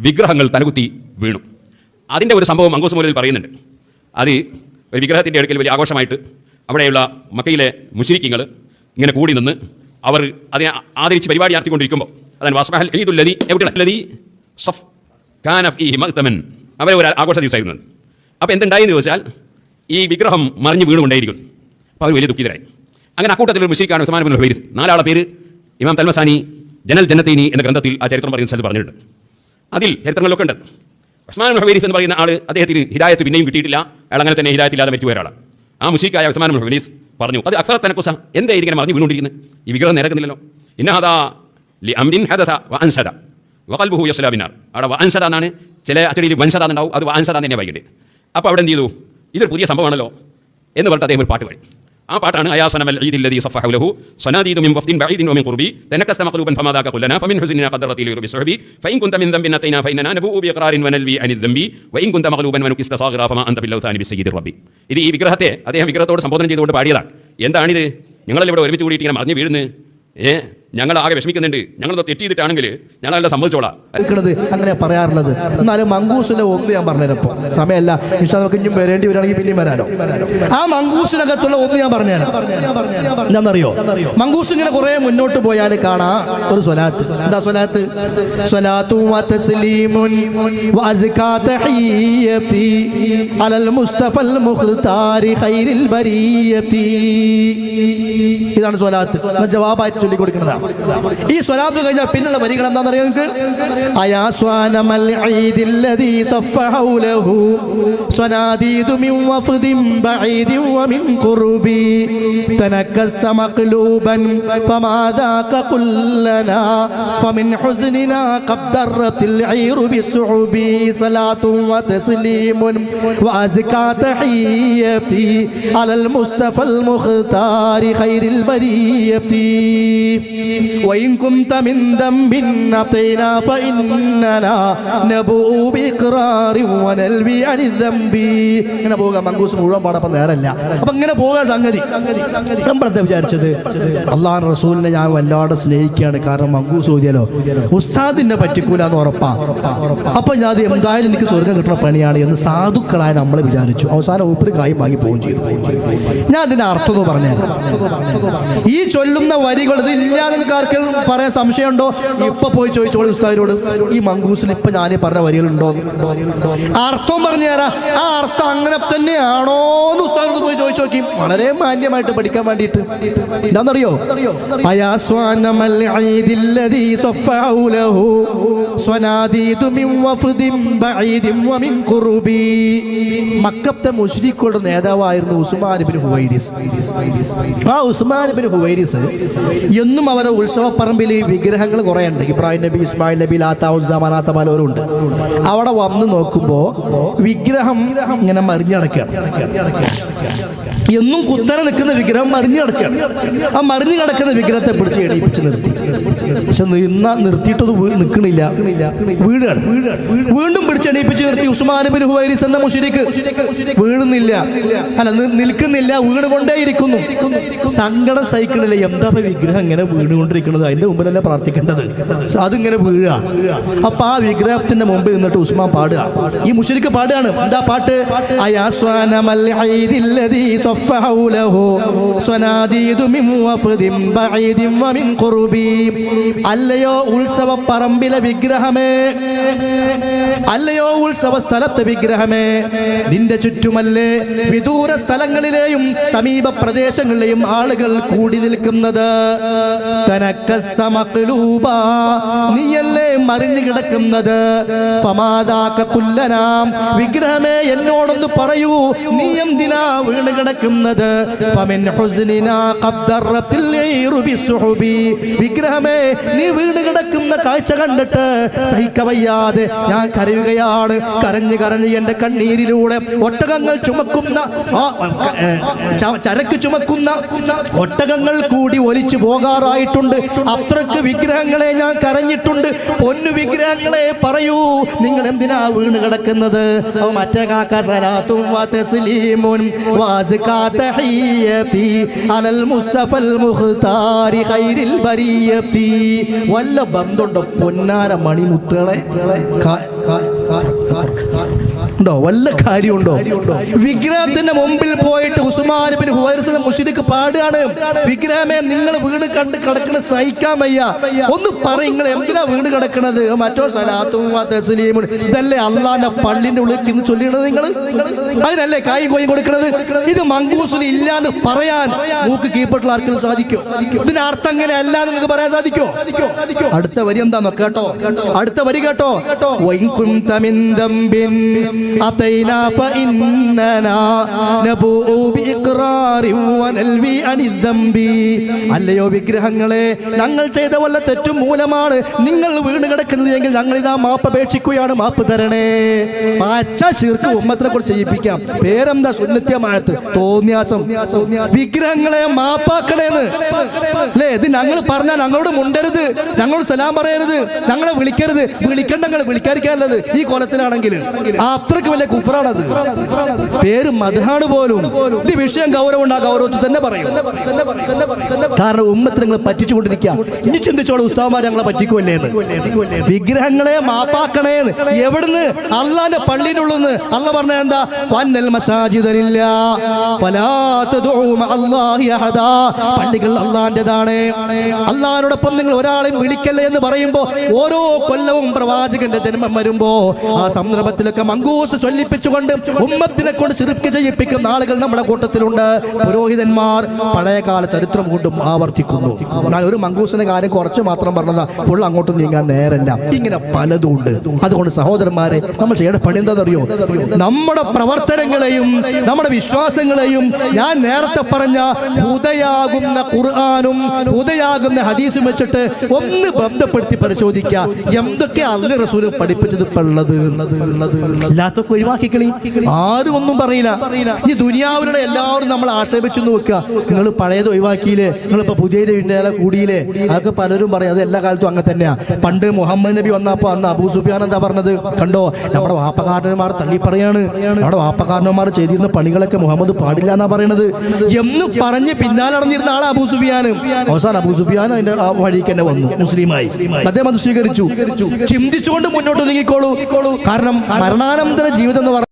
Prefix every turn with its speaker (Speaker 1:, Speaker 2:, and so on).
Speaker 1: വിഗ്രഹങ്ങൾ തലകുത്തി വീണു. അതിന്റെ ഒരു സംഭവം മങ്കോസ് മൂലയിൽ പറയുന്നുണ്ട്. അത് ഒരു വിഗ്രഹത്തിന്റെ അടുക്കൽ വലിയ ആഘോഷമായിട്ട് അവിടെയുള്ള മക്കയിലെ മുസ്ലിക്കിങ്ങൾ ഇങ്ങനെ കൂടി നിന്ന് അവർ അതിനെ ആദരിച്ച് പരിപാടി നടത്തിക്കൊണ്ടിരിക്കുമ്പോൾ അതാണ് വാസ്മഹൽ ഈദുല്ലതി എവിടെയുള്ളതി സഫ് ഖാൻ അഫ് ഇ മക്തമൻ അവരെ ഒരു ആഘോഷ ദിവസമായിരുന്നു. അപ്പോൾ എന്തുണ്ടായെന്ന് ചോദിച്ചാൽ ഈ വിഗ്രഹം മറിഞ്ഞ് വീണുകൊണ്ടേയിരിക്കും അപ്പോൾ അവർ വലിയ ദുഃഖിതരായി. അങ്ങനെ അക്കൂട്ടത്തിൽ ഒരു മുസ്ലിക്കാണ് ഉസ്മാൻ ബിൻ ഹുബൈർ നാലാളെ പേര് ഇമാം തൽമസാനി ജനൽ ജന്നത്തീനി എന്ന ഗ്രന്ഥത്തിൽ ആ ചരിത്രം പറയുന്ന സ്ഥലത്ത് പറഞ്ഞിട്ടുണ്ട്. അതിൽ ചരിത്രങ്ങളിലൊക്കെ ഉണ്ട്. ഉസ്മാൻ ബിൻ എന്ന് പറയുന്ന ആൾ അദ്ദേഹത്തിന് ഹിദായത്ത് പിന്നെയും കിട്ടിയിട്ടില്ല. അയാൾ അങ്ങനെ തന്നെ ഹിദായത്തില്ലാതെ മരിച്ചു ഒരാളാണ്. ആ മുസ്ലിക്കായ ഉസ്മാൻ ബിൻ പറഞ്ഞു അത് അക്സർ തനക്കുസ എന്താ ഇതിങ്ങനെ മറിഞ്ഞ് വീണുകൊണ്ടിരിക്കുന്നത് ഈ വിഗ്രഹം നിരക്കുന്നില്ലല്ലോ ഇന്നഹദാ ലി അംരിൻ ഹദസ വ അൻസദ. വഖൽബുഹു യസ്ലാബിനാർ അവിടെ വ അൻസദ എന്നാണ് ചില അച്ചടിയിൽ വൻസദ എന്നുണ്ടാവും. അത് വ അൻസദ തന്നെ വൈകിട്ട്. അപ്പോൾ അവിടെ എന്ത് ചെയ്തു? ഇതൊരു പുതിയ സംഭവമാണല്ലോ എന്ന് പറഞ്ഞിട്ട് അദ്ദേഹം ഒരു പാട്ട് പാടി. ആ പാട്ടാണ് അയാസനമൽ ഈദില്ലദീ സഫഹു ലഹു. സനാദീദു മിൻ വഫ്ദിൻ ബഈദിൻ വമിൻ ഖുർബി. തനക്കസ്ത മഖ്ലൂബൻ ഫമാദാക ഖുല്ലനാ. ഫമിൻ ഹുസ്നിനാ ഖദ്റതി ലിറുബി സുഹബി ഫഇൻ കുന്ത മിൻ ദംബിൻ അതൈനാ ഫഇന്നനാ നബൂഉ ബിഖറാരിൻ വനൽവി അനിൽ ദംബി. വഇൻ കുന്ത മഖ്ലൂബൻ വനുകിസ്ത സാഗിറ ഫമാ അൻത ബില്ലൗതാനി ബിസയ്യിദി റബ്ബി. ഇത് ഈ വിഗ്രഹത്തെ അദ്ദേഹം വിഗ്രഹത്തോട് സംബോധന ചെയ്തുകൊണ്ട് പാടിയതാണ്. എന്താണിത്? ഞങ്ങളെല്ലാം ഇവിടെ ഒരുമിച്ച് കൂടിയിട്ട് ഇങ്ങനെ മറിഞ്ഞു വീഴുന്നു ഏ? ഞങ്ങൾ ആകെ വിഷമിക്കുന്നുണ്ട്. ഞങ്ങളത് ഞങ്ങൾ അല്ല സമ്മതിച്ചോളാം.
Speaker 2: അങ്ങനെ പറയാറുള്ളത്. എന്നാലും മങ്കൂസിലെ ഒന്ന് ഞാൻ പറഞ്ഞുതരപ്പോ സമയമല്ല നിഷാ നമുക്ക് ഇനിയും വരേണ്ടി വരാണെങ്കിൽ പിന്നെയും വരാനോ ആ മങ്കൂസിനകത്തുള്ള ഒന്ന് ഞാൻ പറഞ്ഞുതരാം. എന്താണെന്നറിയോ? മങ്കൂസ് ഇങ്ങനെ കുറെ മുന്നോട്ട് പോയാൽ കാണാ ഒരു സ്വലാത്ത്. എന്താ സ്വലാത്ത്? ഇതാണ് സ്വലാത്ത്. ജവാബായിട്ട് ചൊല്ലി കൊടുക്കുന്നതാണ് ഈ സ്വലാത്ത് കഴിഞ്ഞാൽ പിന്നുള്ള വരികൾ എന്താണെന്ന് അറിയാം നിങ്ങൾക്ക് അയാസ്വാനമൽ ഈദില്ലദീ സഫഹൗലഹു സ്വനാദീദു മിൻ വഫദിൻ ബഈദിൻ വമിൻ ഖുർബി തനക്കസ്ത മഖ്ലൂബൻ ഫമാദാക കുല്ലനാ ഫമിൻ ഹുസ്നിനാ ഖബ്ദറത്തിൽ ഐറു ബിസ്ഉബി സലാത്തും വതസ്ലീമുൻ വഅസ്കാ തഹിയതി അലൽ മുസ്തഫൽ മുഖ്താരി ഖൈറിൽ ബരിയതി وإن كنت من ذنب أطينا فإننا نبوء بإقرار ونلوي عن الذنب ഇങ്ങനെ പോകാം മങ്കൂസ് മുഴുവൻ പാടപ്പം നേരല്ല അപ്പൊ ഇങ്ങനെ പോകാൻ സംഗതി നമ്മളത്തെ വിചാരിച്ചത് അള്ളാഹ് റസൂലിനെ ഞാൻ വല്ലാതെ സ്നേഹിക്കുകയാണ് കാരണം മങ്കൂസ് ഓതിയാലോ ഉസ്താദിനെ പറ്റിക്കൂല എന്ന് ഉറപ്പാ അപ്പൊ ഞാൻ അത് എന്തായാലും എനിക്ക് സ്വർഗം കിട്ടുന്ന പണിയാണ് എന്ന് സാധുക്കളായ നമ്മൾ വിചാരിച്ചു അവസാനം ഊപ്പര് കായും വാങ്ങി പോവുകയും ചെയ്തു ഞാൻ അതിന്റെ അർത്ഥം എന്ന് പറഞ്ഞുതരാം ഈ ചൊല്ലുന്ന വരികൾ ഇത് ഇല്ലാതെ ആർക്കെങ്കിലും പറയാൻ സംശയമുണ്ടോ? ഇപ്പൊ പോയി ചോദിച്ചോളി ഉസ്താദിനോട്. ഈ മങ്കൂസിൽ ഇപ്പൊ ഞാൻ പറഞ്ഞ വരികളുണ്ടോ അർത്ഥം പറഞ്ഞു തരാ ആ അർത്ഥം അങ്ങനെ തന്നെയാണോ? ചോദിച്ചു നോക്കി വളരെ മാന്യമായിട്ട് പഠിക്കാൻ വേണ്ടിയിട്ട് എന്താണെന്നറിയോ? മക്കത്തെ മുശ്രിക്കുകളുടെ നേതാവായിരുന്നു ഉസ്മാൻ ഇബ്നു ഹുവൈരിസ്. ആ ഉസ്മാൻ ഹുവൈരിസ് എന്നും അവരെ ഉത്സവപ്പറമ്പിൽ വിഗ്രഹങ്ങൾ കുറേ ഉണ്ട് ഇബ്രാഹിം നബി ഇസ്മായിൽ നബി ലാത്ത ഉസ്മാനാത്ത പലരും ഉണ്ട്. അവിടെ വന്ന് നോക്കുമ്പോൾ വിഗ്രഹം ഇങ്ങനെ മറിഞ്ഞടക്കുകയാണ് hareket. എന്നും കുത്തനെ നിൽക്കുന്ന വിഗ്രഹം മറിഞ്ഞു കിടക്കുകയാണ്. ആ മറിഞ്ഞു കിടക്കുന്ന വിഗ്രഹത്തെ പിടിച്ച് എണീപ്പിച്ച് നിർത്തി. പക്ഷെ നിന്ന നിർത്തിയിട്ടത് നിൽക്കണില്ല വീടാണ്. വീണ്ടും പിടിച്ച് എണീപ്പിച്ച് നിർത്തി. ഉസ്മാൻ ബിൻ ഹുവൈരിസ് എന്ന മുഷിരിക്ക് വീഴുന്നില്ല. അല്ല നിൽക്കുന്നില്ല നിൽക്കുന്നില്ല. വീണുകൊണ്ടേയിരിക്കുന്നു. സങ്കടം സൈക്കിളിലെ എന്താ വിഗ്രഹം ഇങ്ങനെ വീണുകൊണ്ടിരിക്കുന്നത്? അതിന്റെ മുമ്പിലല്ല പ്രാർത്ഥിക്കേണ്ടത്? അതിങ്ങനെ വീഴുക. അപ്പൊ ആ വിഗ്രഹത്തിന്റെ മുമ്പിൽ നിന്നിട്ട് ഉസ്മാൻ പാടുക. ഈ മുഷിരിക്ക് പാടുകയാണ്. എന്താ പാട്ട്? ഈദില്ലദീ صفحه له صناديد من وفد بعيد ومن قرب അല്ലയോ ഉത്സവ പറമ്പിലെ വിഗ്രഹമേ അല്ലയോ ഉത്സവ സ്ഥലത്ത് വിഗ്രഹമേ. നിന്റെ ചുറ്റുമല്ലേ വിദൂര സ്ഥലങ്ങളിലെയും സമീപ പ്രദേശങ്ങളിലെയും ആളുകൾ കൂടി നിൽക്കുന്നത്. നീയല്ലേ മറിഞ്ഞു കിടക്കുന്നത്? പമാതാക്കുല്ലനാം വിഗ്രഹമേ എന്നോടൊന്ന് പറയൂ നീ എന്തിനാ വീണ് കിടക്കുന്നത്. വിഗ്രഹമേ നീ വീണ് കിടക്കുന്ന കാഴ്ച കണ്ടിട്ട് സഹിക്കവയ്യാതെ ഞാൻ കരയുകയാണ് കരഞ്ഞു കരഞ്ഞ് എന്റെ കണ്ണീരിലൂടെ ഒട്ടകങ്ങൾ ചുമക്കുന്ന ചരക്ക് ചുമക്കുന്ന ഒട്ടകങ്ങൾ കൂടി ഒലിച്ചു പോകാറായിട്ടുണ്ട്. അത്രയ്ക്ക് വിഗ്രഹങ്ങളെ ഞാൻ കരഞ്ഞിട്ടുണ്ട്. പൊന്നു വിഗ്രഹങ്ങളെ പറയൂ നിങ്ങൾ എന്തിനാ വീണ് കിടക്കുന്നത്? മറ്റേ കാക്ക സലാത്തും അലൽ മുസ്തഫൽ ഖൈരിൽ വല്ല ബന്ധുണ്ടോ പൊന്നാര മണിമുത്തുകളെ? Park, park, park, park. ഉണ്ടോ? വല്ല കാര്യമുണ്ടോ? വിഗ്രഹത്തിന്റെ മുമ്പിൽ പോയിട്ട് ഉസ്മാൻ ബിൻ ഹുവൈറസ് മുഷിരിക്ക് പാടുകയാണ്. വിഗ്രഹമേ നിങ്ങൾ വീട് കണ്ട് കിടക്കണ സഹിക്കാൻ വയ്യ. ഒന്ന് പറ നിങ്ങൾ എന്തിനാ വീട് കിടക്കണത്? മറ്റോ സലാത്തും ഇതല്ലേ അള്ളാന്റെ പള്ളിന്റെ ഉള്ളിൽ ഇന്ന് ചൊല്ലിയണത് നിങ്ങൾ അതിനല്ലേ കായും കോയും കൊടുക്കണത്? ഇത് മങ്കൂസിൽ ഇല്ലാന്ന് പറയാൻ മൂക്ക് കീപ്പട്ടുള്ള ആർക്കും സാധിക്കും? ഇതിന്റെ അർത്ഥം അങ്ങനെ അല്ല നിങ്ങൾക്ക് പറയാൻ സാധിക്കോ? അടുത്ത വരി എന്താന്നോ കേട്ടോ? അടുത്ത വരി കേട്ടോ? വൈൻ അതൈനാ ഫഇന്നനാ നബൂഉ ബിഇഖ്റാറിൻ വനൽവി അനിൽ ദംബി അല്ലയോ വിഗ്രഹങ്ങളെ ഞങ്ങൾ ചെയ്ത വല്ല തെറ്റും മൂലമാണ് നിങ്ങൾ വീണ് കിടക്കുന്നത് എങ്കിൽ ഞങ്ങൾ ഇതാ മാപ്പ് അപേക്ഷിക്കുകയാണ് മാപ്പ് തരണേ. പച്ച ചീർക്ക് ഉമ്മത്തിനെ കുറിച്ച് ചെയ്യിപ്പിക്കാം. പേരെന്താ സുന്നത്യമാഴത്ത് തോന്നിയാസം. വിഗ്രഹങ്ങളെ മാപ്പാക്കണേന്ന്. ഞങ്ങൾ പറഞ്ഞാൽ ഞങ്ങളോട് മുണ്ടരുത്. ഞങ്ങളോട് സലാം പറയരുത്. ഞങ്ങളെ വിളിക്കരുത്. വിളിക്കണ്ട ഞങ്ങൾ വിളിക്കാതിരിക്കാനുള്ളത് ഈ കൊലത്തിലാണെങ്കിൽ അത്രയ്ക്ക് വലിയ കുഫറാണത് പേര് മധുഹാണ് പോലും. ഇത് വിഷയം ഗൗരവമുണ്ട് ആ ഗൗരവത്തിൽ തന്നെ പറയും. കാരണം ഉമ്മത്തിൽ നിങ്ങൾ പറ്റിച്ചുകൊണ്ടിരിക്കുക. ഇനി ചിന്തിച്ചോളൂ ഉസ്താവന്മാർ ഞങ്ങളെ പറ്റിക്കുമല്ലേ വിഗ്രഹങ്ങളെ മാപ്പാക്കണേ എവിടുന്ന്? അള്ളാന്റെ പള്ളിയിലുള്ള അല്ല അള്ള പറഞ്ഞ എന്താ? വന്നൽ മസാജിദലില്ല. പള്ളികൾ അള്ളാന്റേതാണ്. അള്ളാഹിനോടൊപ്പം നിങ്ങൾ ഒരാളെയും വിളിക്കല്ലേ എന്ന് പറയുമ്പോ ഓരോ കൊല്ലവും പ്രവാചകന്റെ ജന്മം വരുമ്പോ ആ സന്ദർഭത്തിലൊക്കെ മങ്കൂസ് ചൊല്ലിപ്പിച്ചുകൊണ്ട് ഉമ്മത്തിനെ കൊണ്ട് ചെറുക്ക് ചെയ്യിപ്പിക്കുന്ന ആളുകൾ നമ്മുടെ കൂട്ടത്തിലുണ്ട്. പുരോഹിതന്മാർ പഴയകാല ചരിത്രം കൊണ്ടും ആവർത്തിക്കുന്നു. ഞാൻ ഒരു മങ്കൂസിന്റെ കാര്യം കുറച്ച് മാത്രം പറഞ്ഞതാ ഫുൾ അങ്ങോട്ട് നീങ്ങാൻ നേരല്ല. ഇങ്ങനെ പലതും ഉണ്ട് അതുകൊണ്ട് സഹോദരന്മാരെ നമ്മൾ ചെയ്യേണ്ട പണി എന്താണെന്നറിയോ? നമ്മുടെ പ്രവർത്തനങ്ങളെയും നമ്മുടെ വിശ്വാസങ്ങളെയും ഞാൻ നേരത്തെ പറഞ്ഞ ഉദയാകുന്ന ഖുർആാനും ഹുദയാകുന്ന ഹദീസും വെച്ചിട്ട് ഒന്ന് ബന്ധപ്പെടുത്തി പരിശോധിക്കുക. എന്തൊക്കെ അല്ല റസൂൽ പഠിപ്പിച്ചത് പള്ളത് ഒഴിവാക്കിക്കളി ആരും ഒന്നും പറയില്ല. ഈ ദുനിയാവിലുള്ള എല്ലാവരും നമ്മൾ ആക്ഷേപിച്ചു നോക്കുക. നിങ്ങൾ പഴയത് ഒഴിവാക്കിയില്ലേ? നിങ്ങളിപ്പോ പുതിയ പിന്നാലെ കൂടിയില്ലേ? അതൊക്കെ പലരും പറയും. അത് എല്ലാ കാലത്തും അങ്ങനെ തന്നെയാ. പണ്ട് മുഹമ്മദ് നബി വന്നപ്പോ അന്ന് അബൂ സുഫിയാൻ എന്താ പറഞ്ഞത്? കണ്ടോ? നമ്മുടെ വാപ്പക്കാരന്മാർ തള്ളി പറയാണ്. നമ്മുടെ വാപ്പക്കാരന്മാർ ചെയ്തിരുന്ന പണികളൊക്കെ മുഹമ്മദ് പാടില്ല എന്നാ പറയണത്. എന്ന് പറഞ്ഞ് പിന്നാലെ നടന്നിരുന്ന ആളാ അബൂ സുഫിയാൻ അവസാനം അബൂ സുഫിയാൻ അതിന്റെ ആ വഴിക്ക് തന്നെ വന്നു മുസ്ലിമായി. അദ്ദേഹം അത് സ്വീകരിച്ചു. ചിന്തിച്ചുകൊണ്ട് മുന്നോട്ട് നീങ്ങിക്കോളൂ. കാരണം മരണാനന്തര ജീവിതം എന്ന് പറഞ്ഞ